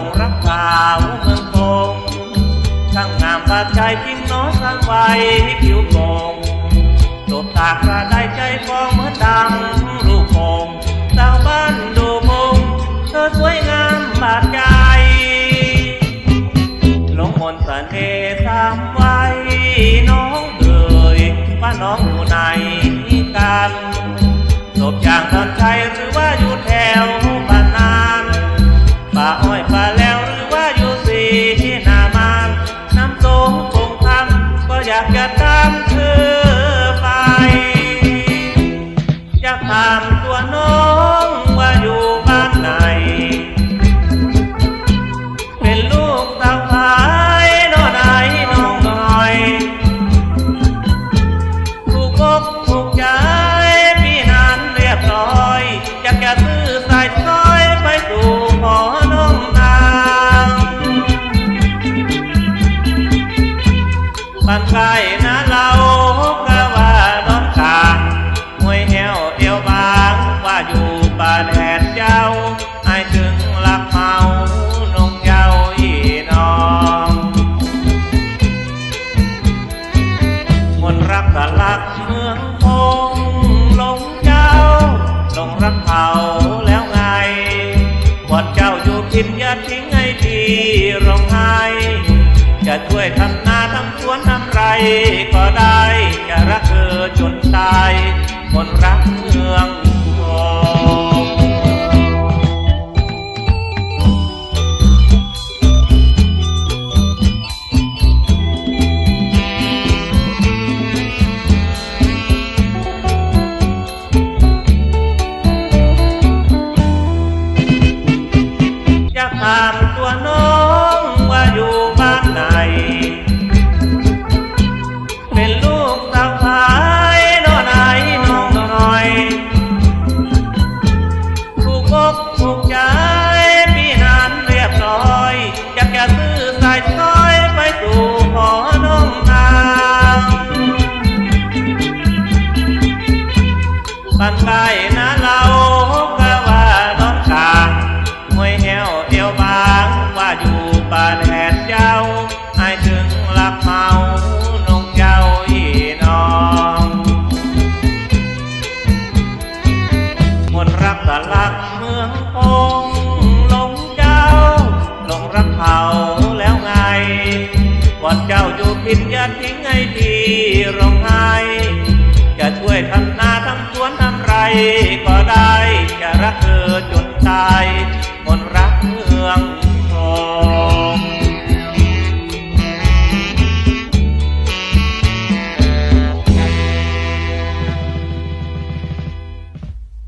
งรักสาวเมืองกงช่างงามสะใจจริงน้อยสร้างไว้ผิวโกงตบตากระได้ใจฟองเมื่อดังรูปคงสาวบ้านดูพงเธอสวยงามบาดใจหลงมนสเสน่ห์สามไว้น้องเอยว่าน้องอยู่ไหนกัน บ้านไกลนะเราก็ว่าน้องกลางมวยแหวเอวบางว่าอยู่บ้าแหนเจ้าให้ถึงหลักเมานงเยาอีน้องมนรักสลักเมืองพงลงเจ้าลงรักเขา ช่วยทำนาทำสวนทำไร ก็ได้จะรักเธอจน บ้านไกลนะเราก็ว่าน้องกลางมวยแหวเอวบางว่าอยู่บ้านแหนเจ้าให้ถึงหลักเมานงเยาอีน้องมนต์รักสลักเมืองพงลงเจ้าลงรักเขาแล้วไงวันเจ้าอยู่ผิดอย่าทิ้งให้ ก็ได้จะรักเธอจน